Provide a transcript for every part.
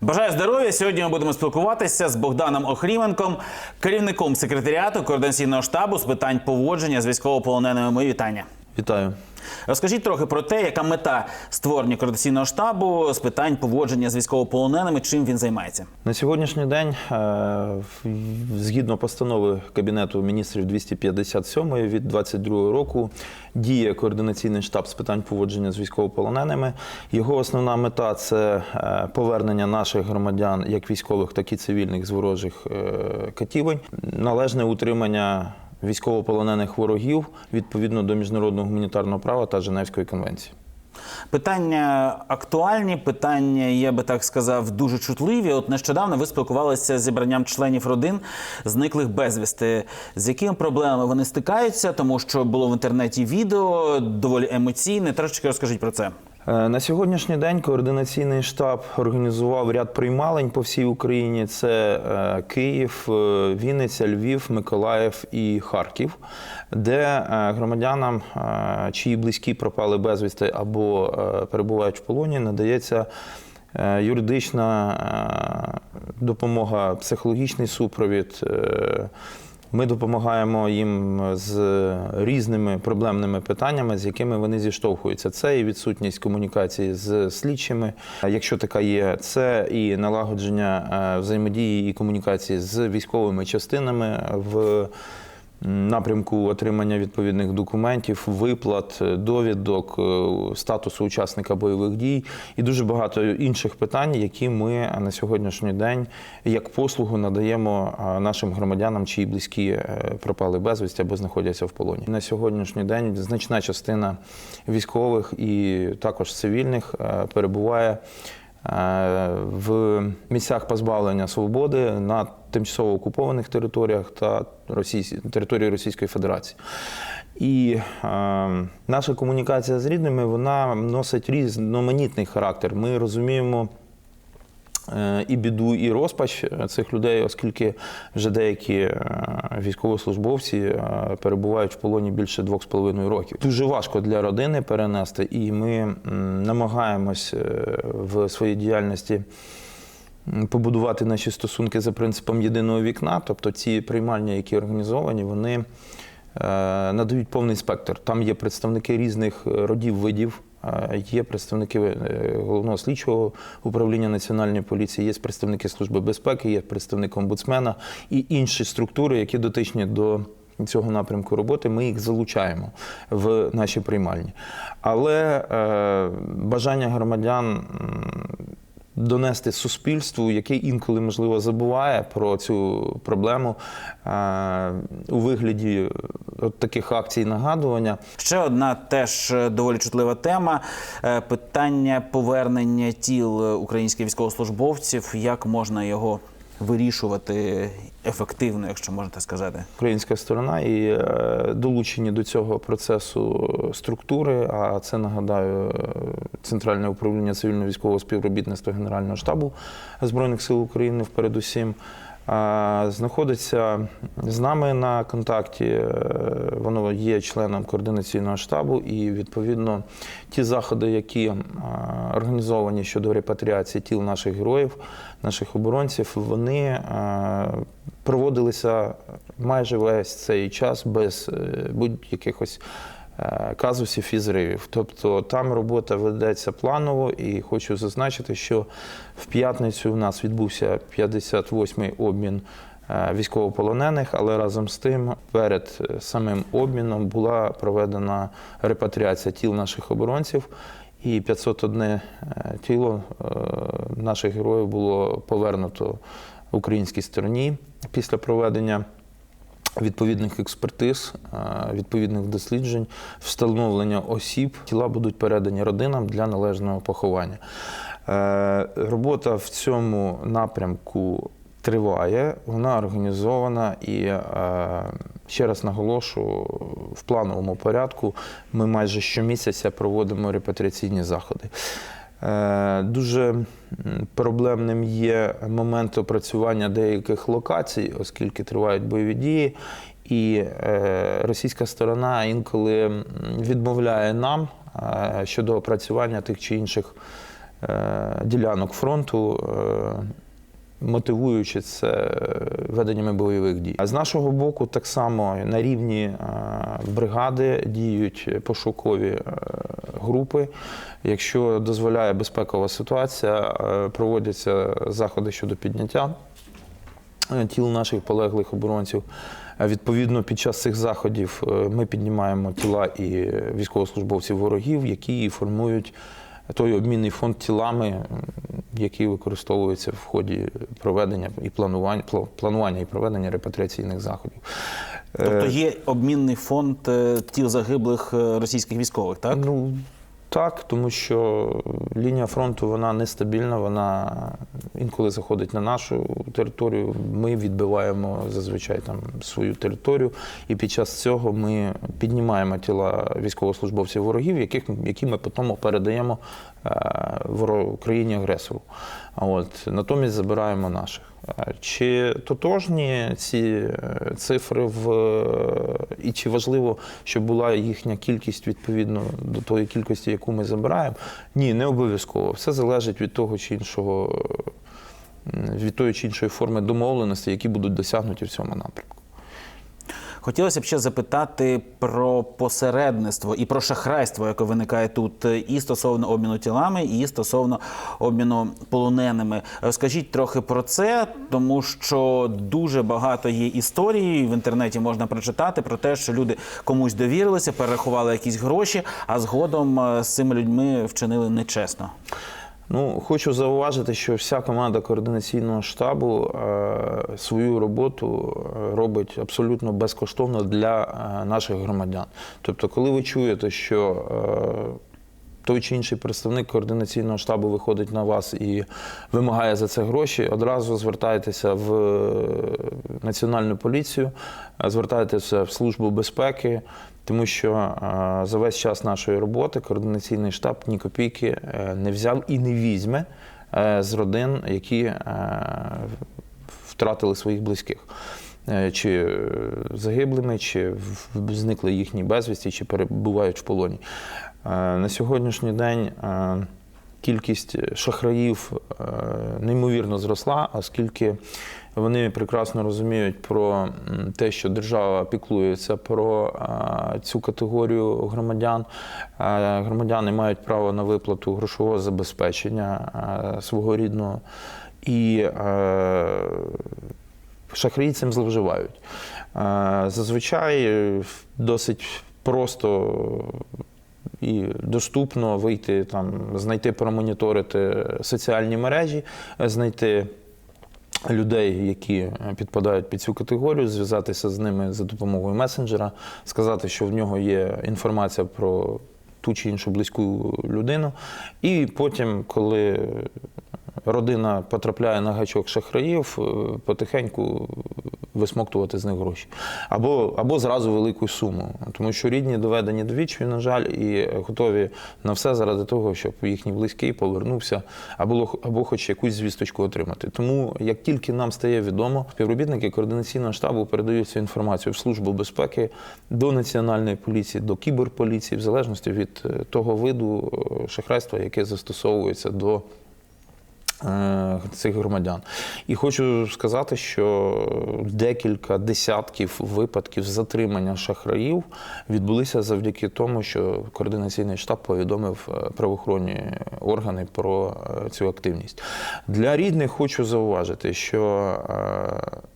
Бажаю здоров'я. Сьогодні ми будемо спілкуватися з Богданом Охріменком, керівником секретаріату координаційного штабу з питань поводження з військовополоненими. Мої вітання. Вітаю. Розкажіть трохи про те, яка мета створення координаційного штабу з питань поводження з військовополоненими, чим він займається. На сьогоднішній день, е, згідно постанови Кабінету міністрів 257 від 22 року, діє координаційний штаб з питань поводження з військовополоненими. Його основна мета це е, повернення наших громадян, як військових, так і цивільних з ворожих е, катівень, належне утримання військовополонених ворогів відповідно до міжнародного гуманітарного права та Женевської конвенції. Питання актуальні, питання, я би так сказав, дуже чутливі. От нещодавно ви спілкувалися з зібранням членів родин зниклих безвісти. З якими проблемами вони стикаються, тому що було в інтернеті відео доволі емоційне. Трошечки розкажіть про це. Е, На сьогоднішній день координаційний штаб організував ряд приймалень по всій Україні: це е, Київ, е, Вінниця, Львів, Миколаїв і Харків, де громадянам, чиї близькі пропали безвісти або перебувають в полоні, надається. Юридична допомога, психологічний супровід. Ми допомагаємо їм з різними проблемними питаннями, з якими вони зіштовхуються. Це і відсутність комунікації з слідчими, якщо така є, це і налагодження е, взаємодії і комунікації з військовими частинами в напрямку отримання відповідних документів, виплат, довідок, е, статусу учасника бойових дій і дуже багато інших питань, які ми на сьогоднішній день як послугу надаємо е, нашим громадянам, чиї близькі е, пропали безвісті або знаходяться в полоні. На сьогоднішній день значна частина військових і також цивільних е, перебуває е, в місцях позбавлення свободи на тимчасово окупованих територіях та Російсь... території Російської Федерації. І е, наша комунікація з рідними вона носить різноманітний характер. Ми розуміємо. Е, І біду, і розпач цих людей, оскільки вже деякі е, військовослужбовці е, перебувають в полоні більше двох з половиною років. Дуже важко для родини перенести, і ми намагаємось е, в своїй діяльності побудувати наші стосунки за принципом єдиного вікна. Тобто ці приймальні, які організовані, вони е, надають повний спектр. Там є представники різних е, родів видів. Є представники е, головного слідчого управління національної поліції, є представники служби безпеки, є представник омбудсмена і інші структури, які дотичні до цього напрямку роботи. Ми їх залучаємо в наші приймальні. Але е, бажання громадян. Донести суспільству, яке інколи можливо забуває про цю проблему е, у вигляді от таких акцій нагадування. Ще одна теж е, доволі чутлива тема е, питання повернення тіл е, українських військовослужбовців. Як можна його вирішувати ефективно, якщо можна так сказати? Українська сторона і е, долучені до цього процесу структури. А це нагадаю Центральне управління цивільно-військового співробітництва Генерального штабу Збройних сил України, передусім. е, Знаходиться з нами на контакті, е, воно є членом координаційного штабу, і відповідно ті заходи, які організовані щодо репатріації тіл наших героїв, наших оборонців, вони е, проводилися майже весь цей час без е, будь-яких ось е, казусів і зривів. Тобто там робота ведеться планово, і хочу зазначити, що в п'ятницю у нас відбувся 58-й обмін. Військовополонених, але разом з тим, перед самим обміном була проведена репатріація тіл наших оборонців, і 501 е, тіло е, наших героїв було повернуто українській стороні після проведення відповідних експертиз, е, відповідних досліджень, встановлення осіб. Тіла будуть передані родинам для належного поховання. Робота в цьому напрямку триває, вона організована і ще раз наголошу, в плановому порядку ми майже щомісяця проводимо репатріаційні заходи. Е, Дуже проблемним є момент опрацювання деяких локацій, оскільки тривають бойові дії, і е, російська сторона інколи відмовляє нам е, щодо опрацювання тих чи інших ділянок фронту. Е, Мотивуючи це веденнями бойових дій. А з нашого боку, так само на рівні е, бригади діють пошукові е, групи. Якщо дозволяє безпекова ситуація, е, проводяться заходи щодо підняття е, тіл наших полеглих оборонців. Е, Відповідно, під час цих заходів е, ми піднімаємо тіла і військовослужбовців ворогів, які формують той обмінний фонд тілами, який використовується в ході проведення і планування, пла- планування і проведення репатріаційних заходів. Тобто Е, є обмінний фонд е, тіл загиблих е, російських військових, так? Ну так, тому що лінія фронту вона нестабільна, вона інколи заходить на нашу територію. Ми відбиваємо зазвичай там свою територію, і під час цього ми піднімаємо тіла військовослужбовців ворогів, яких які ми потім передаємо е, воро- країні агресору. От натомість забираємо наших. Е, Чи тотожні ці е, цифри в е, і чи важливо, щоб була їхня кількість відповідно до тої кількості, яку ми забираємо? Ні, не обов'язково. Все залежить від того чи іншого, від тої чи іншої форми домовленості, які будуть досягнуті в цьому напрямку. Хотілося б ще запитати про посередництво і про шахрайство, яке виникає тут, е, і стосовно обміну тілами, і стосовно обміну полоненими. Скажіть трохи про це, тому що дуже багато є історій в інтернеті можна прочитати про те, що люди комусь довірилися, перерахували якісь гроші, а згодом е, з цими людьми вчинили нечесно. Ну, хочу зауважити, що вся команда координаційного штабу е, свою роботу е, робить абсолютно безкоштовно для е, наших громадян. Тобто, коли ви чуєте, що той чи інший представник координаційного штабу виходить на вас і вимагає за це гроші, одразу звертайтеся в національну поліцію, звертайтеся в службу безпеки. Тому що е, за весь час нашої роботи координаційний штаб ні копійки е, не взяв і не візьме е, з родин, які втратили своїх близьких. Чи загиблими, чи зникли їхні безвісті, чи перебувають в полоні. На сьогоднішній день кількість шахраїв неймовірно зросла, оскільки вони прекрасно розуміють про те, що держава піклується про цю категорію громадян. Громадяни мають право на виплату грошового забезпечення свого рідного. І шахраї цим зловживають. Зазвичай е, досить просто і доступно вийти там, знайти, промоніторити соціальні мережі, знайти. Людей, які підпадають під цю категорію, зв'язатися з ними за допомогою месенджера, сказати, що в нього є інформація про ту чи іншу близьку людину. І потім, коли родина потрапляє на гачок шахраїв, е, потихеньку висмоктувати з них гроші. Або, або зразу велику суму. Тому що рідні доведені до відчаю, на жаль, і готові на все заради того, щоб їхній близький повернувся, або, або хоч якусь звісточку отримати. Тому, як тільки нам стає відомо, співробітники координаційного штабу передають цю інформацію в Службу безпеки до національної поліції, до кіберполіції, в залежності від е, того виду е, шахрайства, яке застосовується до цих громадян. І хочу сказати, що декілька десятків випадків затримання шахраїв відбулися завдяки тому, що координаційний штаб повідомив е, правоохоронні органи про е, цю активність. Для рідних хочу зауважити, що е,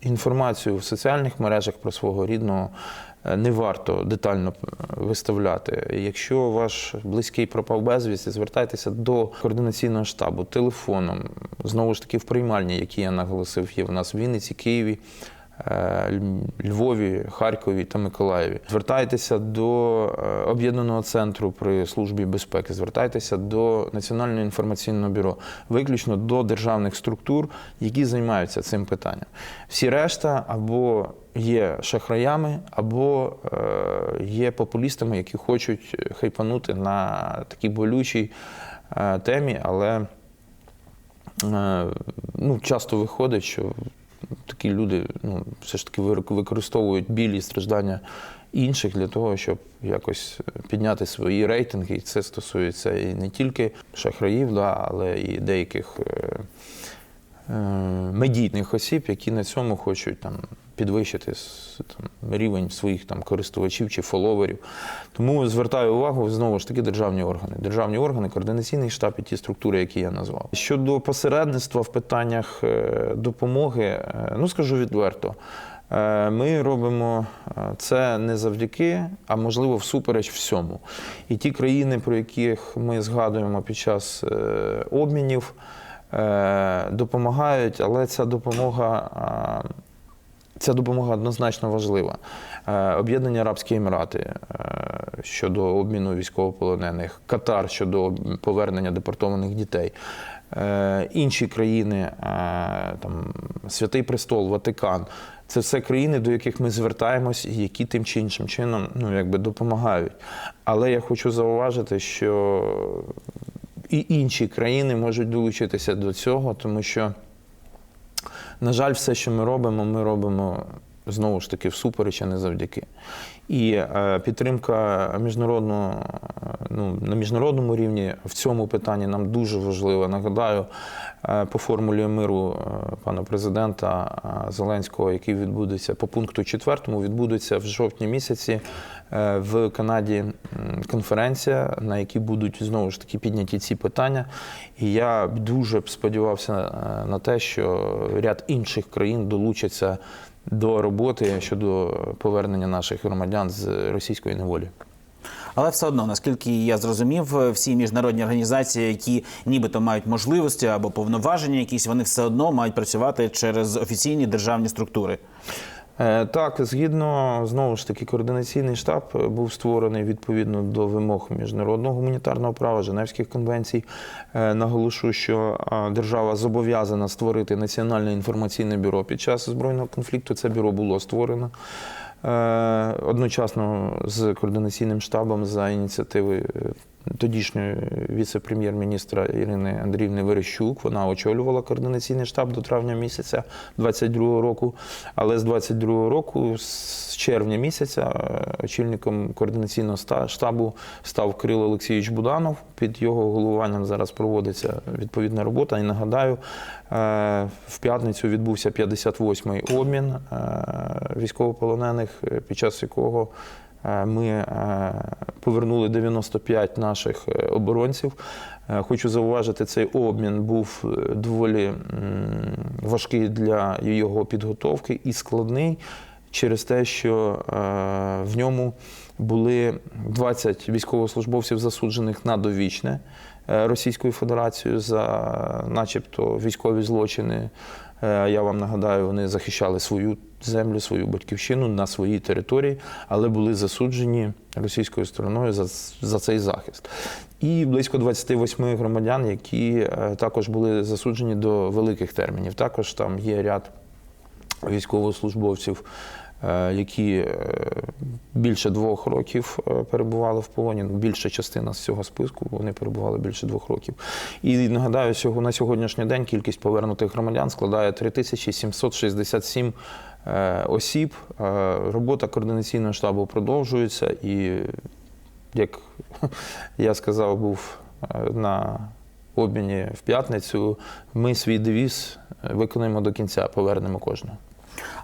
інформацію в соціальних мережах про свого рідного е, не варто детально е, виставляти. Якщо ваш близький пропав безвісти, звертайтеся до координаційного штабу телефоном. Знову ж таки, в приймальні, які я наголосив, є в нас в Вінниці, Києві. Е, Львові, Харкові та Миколаєві. Звертайтеся до е, об'єднаного центру при службі безпеки, звертайтеся до Національного інформаційного бюро, виключно до державних структур, які займаються цим питанням. Всі решта або є шахраями, або е, є популістами, які хочуть хайпанути на такій болючій темі, але ну, часто виходить, що такі люди ну, все ж таки використовують білі страждання інших для того, щоб якось підняти свої рейтинги. І це стосується і не тільки шахраїв, да, але і деяких е, е, медійних осіб, які на цьому хочуть там, підвищити там, рівень своїх там, користувачів чи фоловерів. Тому звертаю увагу знову ж таки державні органи. Державні органи, координаційний штаб і ті структури, які я назвав. Щодо посередництва в питаннях е, допомоги, е, ну скажу відверто. Е, Ми робимо е, це не завдяки, а можливо всупереч всьому. І ті країни, про яких ми згадуємо під час е, обмінів, е, допомагають, але ця допомога. е, Ця допомога однозначно важлива. Е, Об'єднані Арабські Емірати е, щодо обміну військовополонених, Катар щодо повернення депортованих дітей, е, інші країни, е, там, Святий Престол, Ватикан. Це все країни, до яких ми звертаємось, які тим чи іншим чином ну, якби допомагають. Але я хочу зауважити, що і інші країни можуть долучитися до цього, тому що. На жаль, все, що ми робимо, ми робимо знову ж таки всупереч, а не завдяки. І е, підтримка міжнародного, е, ну, на міжнародному рівні в цьому питанні нам дуже важлива. Нагадаю, е, по формулі миру пана президента Зеленського, який відбудеться по пункту 4, відбудеться в жовтні місяці в Канаді конференція, на якій будуть знову ж таки підняті ці питання. І я дуже сподівався на те, що ряд інших країн долучаться до роботи щодо повернення наших громадян з російської неволі. Але все одно, наскільки я зрозумів, всі міжнародні організації, які нібито мають можливості або повноваження, якісь вони все одно мають працювати через офіційні державні структури. Е, Так, згідно знову ж таки, координаційний штаб е, був створений відповідно до вимог міжнародного гуманітарного права, Женевських конвенцій. Е, Наголошу, що держава зобов'язана створити національне інформаційне бюро під час збройного конфлікту. Це бюро було створено. Одночасно з координаційним штабом за ініціативи тодішньої віце-прем'єр-міністра Ірини Андріївни Верещук. Вона очолювала координаційний штаб до травня місяця 22-го року. Але з 22-го року, з червня місяця, е, очільником координаційного штабу став Кирило Олексійович Буданов. Під його головуванням зараз проводиться відповідна робота. І нагадаю, е, в п'ятницю відбувся 58-й обмін е, військовополонених, під час якого ми е, повернули 95 наших е, оборонців. Е, Хочу зауважити, цей обмін був е, доволі важкий для його підготовки і складний через те, що е, в ньому були 20 військовослужбовців засуджених на довічне е, Російською Федерацією за, начебто, військові злочини. Е, Я вам нагадаю, вони захищали свою землю, свою батьківщину на своїй території, але були засуджені російською стороною за, за цей захист. І близько 28 громадян, які е, також були засуджені до великих термінів. Також там є ряд військовослужбовців, які е, більше двох років е, перебували в полоні. Ну, Більша частина з цього списку вони перебували більше двох років. І нагадаю, на сьогоднішній день кількість повернутих громадян складає 3767 е, осіб. Е, Робота координаційного штабу продовжується і, як я сказав, був е, на обміні в п'ятницю. Ми свій девіз е, виконуємо до кінця, повернемо кожного.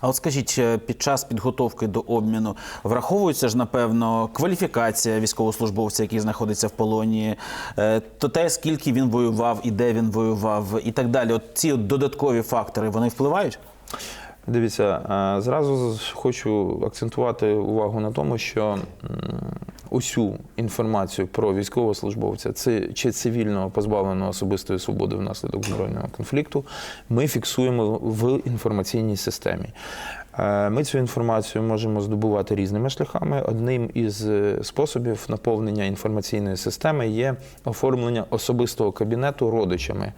А от скажіть, е, під час підготовки до обміну враховується ж напевно кваліфікація військовослужбовця, який знаходиться в полоні, е, то те, скільки він воював і де він воював, і так далі. От ці додаткові фактори вони впливають? Дивіться, е, зразу хочу акцентувати увагу на тому, що усю інформацію про військовослужбовця чи цивільного позбавленого особистої свободи внаслідок збройного конфлікту ми фіксуємо в інформаційній системі. Е, Ми цю інформацію можемо здобувати різними шляхами. Одним із е, способів наповнення інформаційної системи є оформлення особистого кабінету родичами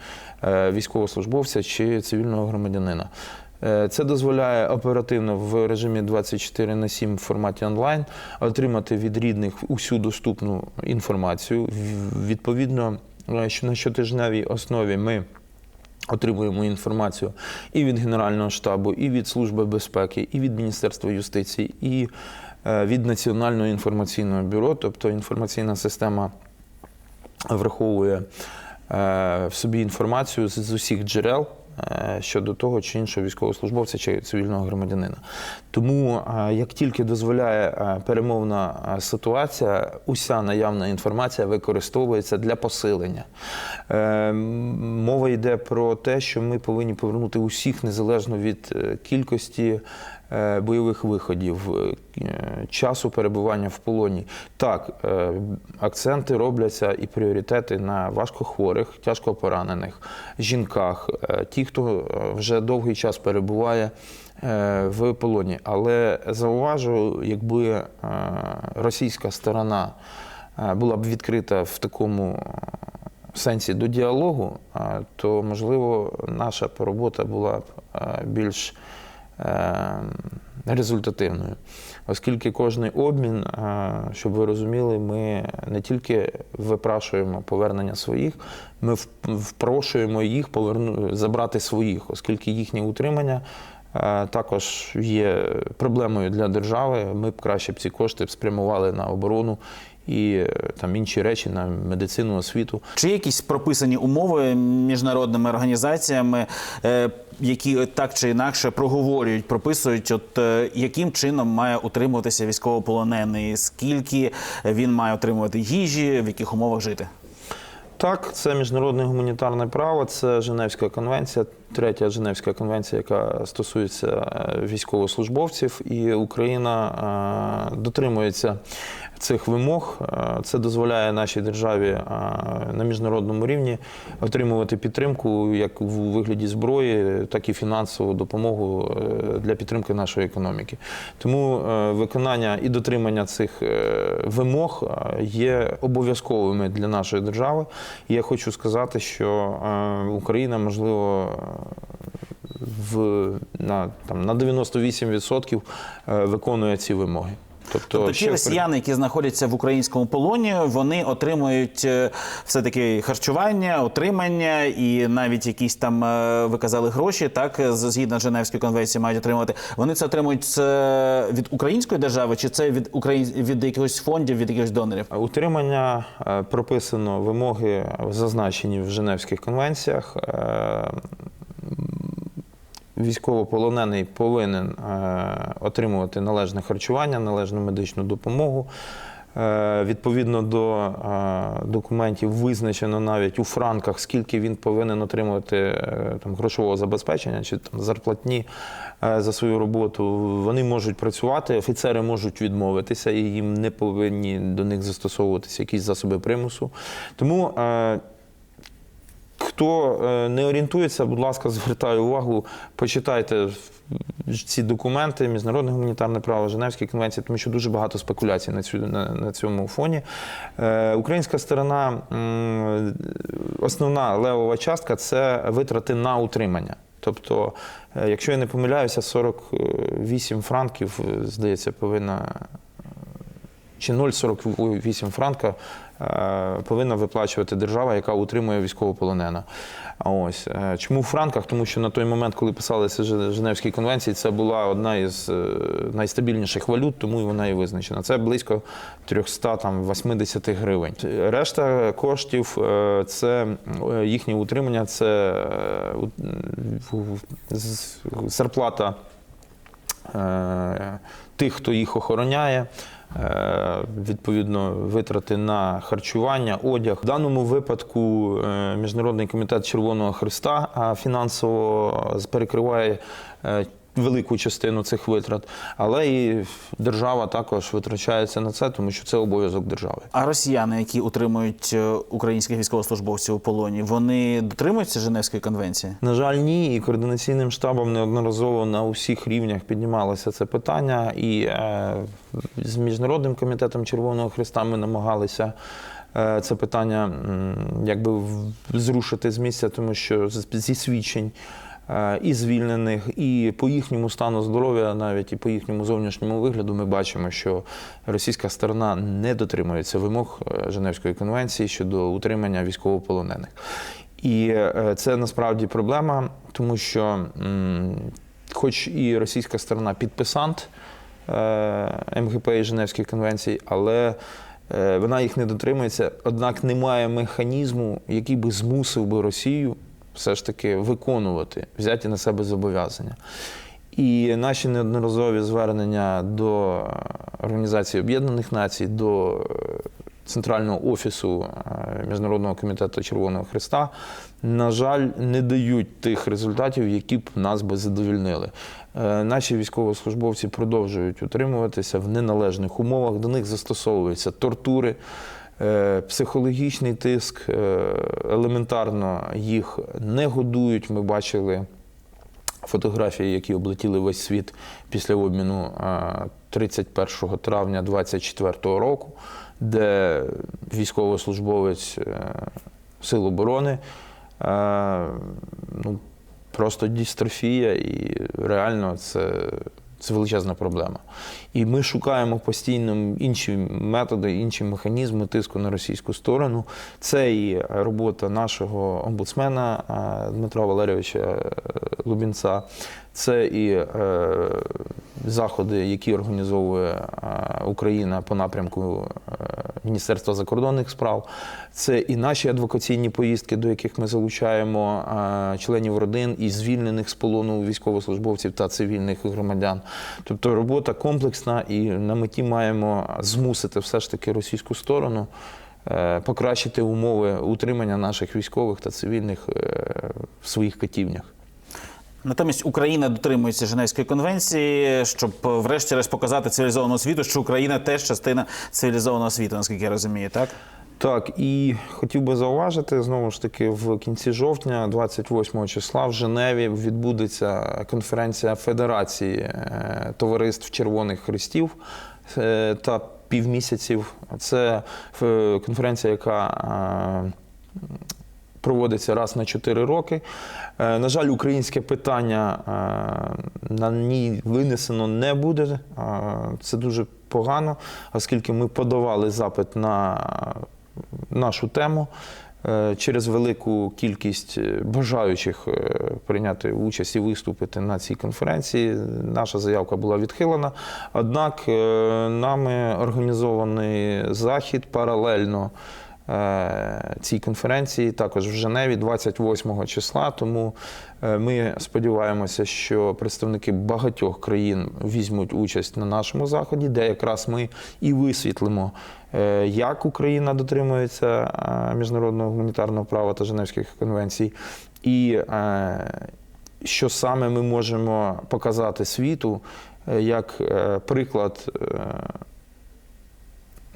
військовослужбовця чи цивільного громадянина. Е, Це дозволяє оперативно в режимі 24 на 7 в форматі онлайн отримати від рідних усю доступну інформацію. Відповідно, е, на щотижневій основі ми Отримуємо інформацію і від Генерального штабу, і від Служби безпеки, і від Міністерства юстиції, і е, від Національного інформаційного бюро, тобто інформаційна система враховує в собі інформацію з, усіх джерел щодо того чи іншого військовослужбовця чи цивільного громадянина. Тому е, як тільки дозволяє е, перемовна е, ситуація, уся наявна інформація використовується для посилення. Е, Мова йде про те, що ми повинні повернути усіх незалежно від е, кількості е, бойових виходів, е, часу перебування в полоні. Так, е, акценти робляться і пріоритети на важкохворих, тяжко поранених, жінках, е, ті, хто е, вже довгий час перебуває е, в полоні. Але зауважу, якби е, російська сторона е, була б відкрита в такому сенсі до діалогу, то можливо наша робота була б більш е, результативною. Оскільки кожний обмін, щоб ви розуміли, ми не тільки випрашуємо повернення своїх, ми впрошуємо їх поверну, забрати своїх, оскільки їхнє утримання. е, Також є проблемою для держави. Ми б краще б ці кошти спрямували на оборону і е, там інші речі на медицину, освіту. Чи є якісь прописані умови міжнародними організаціями, е, які так чи інакше проговорюють, прописують, от е, яким чином має утримуватися військовополонений, скільки він має отримувати їжі, в яких умовах жити? Так, це міжнародне гуманітарне право, це Женевська конвенція, третя Женевська конвенція, яка стосується військовослужбовців, і Україна дотримується цих вимог. Е, Це дозволяє нашій державі е, на міжнародному рівні отримувати підтримку як у вигляді зброї, так і фінансову допомогу е, для підтримки нашої економіки. Тому виконання і дотримання цих вимог є обов'язковими для нашої держави. І я хочу сказати, що Україна, можливо, в, на, там, на 98% е, виконує ці вимоги. Тобто, Тобто ті росіяни, які знаходяться в українському полоні, вони отримують е, все-таки харчування, утримання і навіть якісь там е, ви казали гроші, так з- згідно Женевської конвенції мають отримувати. Вони це отримують з- від української держави, чи це від Україн від якихось фондів, від якихось донорів? Утримання е, прописано вимоги, зазначені в Женевських конвенціях. Військовополонений повинен е, отримувати належне харчування, належну медичну допомогу. Е, Відповідно до е, документів визначено навіть у франках, скільки він повинен отримувати там, грошового забезпечення чи там, зарплатні за свою роботу. Вони можуть працювати, офіцери можуть відмовитися, і їм не повинні до них застосовуватися якісь засоби примусу. Тому Хто е, не орієнтується, будь ласка, звертаю увагу, почитайте ці документи, міжнародне гуманітарне право, Женевські конвенції, тому що дуже багато спекуляцій на, цю, на, на цьому фоні. Е, українська сторона, основна левова частка це витрати на утримання. Тобто, е, якщо я не помиляюся, 48 франків, е, здається, повинна чи 0,48 франка повинна виплачувати держава, яка утримує військовополонена. Ось е, чому в франках? Тому що на той момент, коли писалися Же- Женевські конвенції, це була одна із е, найстабільніших валют, тому і вона і визначена. Це близько 380 гривень. Решта коштів е, це е, їхнє утримання, це е, зарплата е, тих, хто їх охороняє. Е, Відповідно, витрати на харчування, одяг. В даному випадку е, Міжнародний комітет Червоного Христа фінансово перекриває е, велику частину цих витрат, але і держава також витрачається на це, тому що це обов'язок держави. А росіяни, які утримують е, українських військовослужбовців у полоні, вони дотримуються Женевської конвенції? На жаль, ні. І координаційним штабом неодноразово на усіх рівнях піднімалося це питання. І е, з міжнародним комітетом Червоного Христа ми намагалися. е, Це питання якби зрушити з місця, тому що зі свідчень і звільнених, і по їхньому стану здоров'я, навіть і по їхньому зовнішньому вигляду, ми бачимо, що російська сторона не дотримується вимог е, Женевської конвенції щодо утримання військовополонених. І е, це насправді проблема, тому що, хоч і російська сторона підписант е, МГП і Женевських конвенцій, але вона їх не дотримується, однак немає механізму, який би змусив би Росію все ж таки виконувати, взяті на себе зобов'язання. І наші неодноразові звернення до е, Організації Об'єднаних Націй, до е, Центрального офісу е, Міжнародного комітету Червоного Христа, на жаль, не дають тих результатів, які б нас би задовільнили. Наші військовослужбовці продовжують утримуватися в неналежних умовах. До них застосовуються тортури, психологічний тиск, е, елементарно їх не годують. Ми бачили фотографії, які облетіли весь світ після обміну е, 31 травня 2024 року, де військовослужбовець е, Сил оборони е, ну, просто дістрофія, і реально це, це величезна проблема. І ми шукаємо постійно інші методи, інші механізми тиску на російську сторону. Це і робота нашого омбудсмена е, Дмитра Валерійовича е, Лубінця, це і е, заходи, які організовує е, Україна по напрямку е, Міністерства закордонних справ. Це і наші адвокаційні поїздки, до яких ми залучаємо е, членів родин і звільнених з полону військовослужбовців та цивільних громадян. Тобто робота комплексна, і на меті маємо змусити все ж таки російську сторону. е, Покращити умови утримання наших військових та цивільних е, в своїх катівнях. Натомість Україна дотримується Женевської конвенції, щоб врешті-решт показати цивілізованому світу, що Україна теж частина цивілізованого світу, наскільки я розумію, так? Так, і хотів би зауважити знову ж таки в кінці жовтня, 28 числа, в Женеві відбудеться конференція Федерації е, товариств Червоних Хрестів е, та півмісяців. Це е, конференція, яка проводиться раз на 4 роки. Е, На жаль, українське питання е, на ній винесено не буде. Е, Це дуже погано, оскільки ми подавали запит на нашу тему. Через велику кількість бажаючих прийняти участь і виступити на цій конференції, наша заявка була відхилена. Однак нами організований захід паралельно цій конференції, також в Женеві 28 числа. Тому е, ми сподіваємося, що представники багатьох країн візьмуть участь на нашому заході, де якраз ми і висвітлимо, е, як Україна дотримується е, міжнародного гуманітарного права та Женевських конвенцій, і е, що саме ми можемо показати світу е, як е, приклад.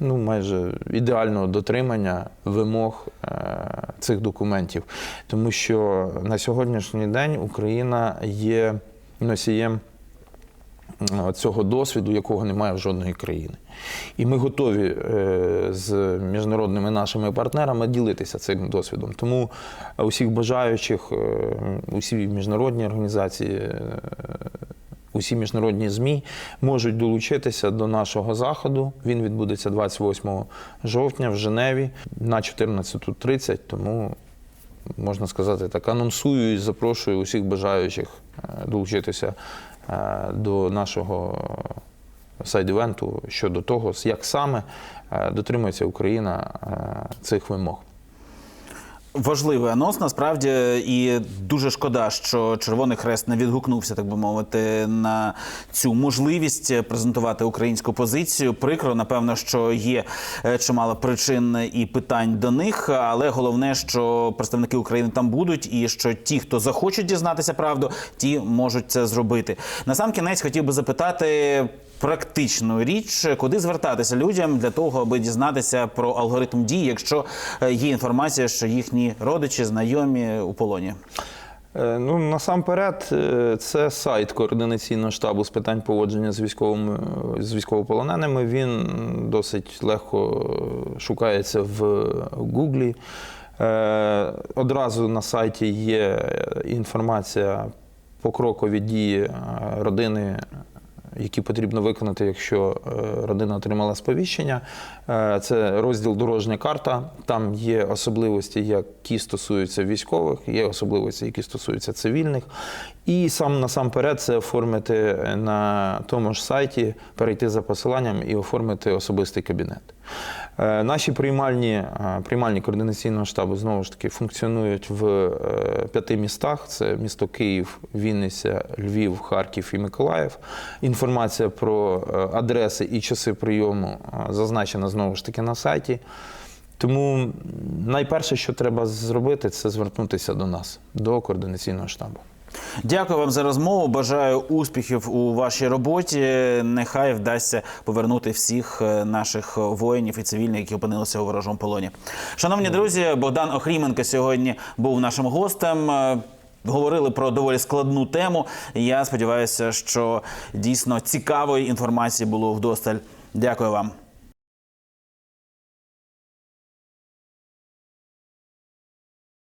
Е, ну, майже ідеального дотримання вимог е, цих документів. Тому що на сьогоднішній день Україна є носієм е, цього досвіду, якого немає в жодної країни. І ми готові е, з міжнародними нашими партнерами ділитися цим досвідом. Тому усіх бажаючих, е, усі міжнародні організації. Усі міжнародні ЗМІ можуть долучитися до нашого заходу. Він відбудеться 28 жовтня в Женеві на 14.30. Тому можна сказати так, анонсую і запрошую усіх бажаючих е, долучитися е, до нашого сайд-івенту щодо того, як саме е, дотримується Україна цих вимог. Важливий анонс насправді, і дуже шкода, що Червоний Хрест не відгукнувся, так би мовити, на цю можливість презентувати українську позицію. Прикро, напевно, що є е, чимало причин і питань до них, але головне, що представники України там будуть, і що ті, хто захочуть дізнатися правду, ті можуть це зробити. На сам кінець хотів би запитати. Практичну річ, куди звертатися людям для того, аби дізнатися про алгоритм дій, якщо е, є інформація, що їхні родичі, знайомі у полоні. Е, Ну, насамперед, е, це сайт координаційного штабу з питань поводження з військовими з військовополоненими. Він досить легко шукається в Гуглі. Одразу на сайті є інформація покрокові дії е, родини які потрібно виконати, якщо е, родина отримала сповіщення. Е, Це розділ дорожня карта. Там є особливості, які стосуються військових, є особливості, які стосуються цивільних. І сам насамперед це оформити на тому ж сайті, перейти за посиланням і оформити особистий кабінет. Е, Наші приймальні, е, приймальні координаційного штабу знову ж таки функціонують в п'яти містах: це місто Київ, Вінниця, Львів, Харків і Миколаїв. Інформація про адреси і часи прийому зазначена знову ж таки на сайті. Тому найперше, що треба зробити, це звернутися до нас, до координаційного штабу. Дякую вам за розмову. Бажаю успіхів у вашій роботі. Нехай вдасться повернути всіх е, наших воїнів і цивільних, які опинилися у ворожому полоні. Шановні друзі, Богдан Охріменко сьогодні був нашим гостем. Е, Говорили про доволі складну тему. Я сподіваюся, що дійсно цікавої інформації було вдосталь. Дякую вам.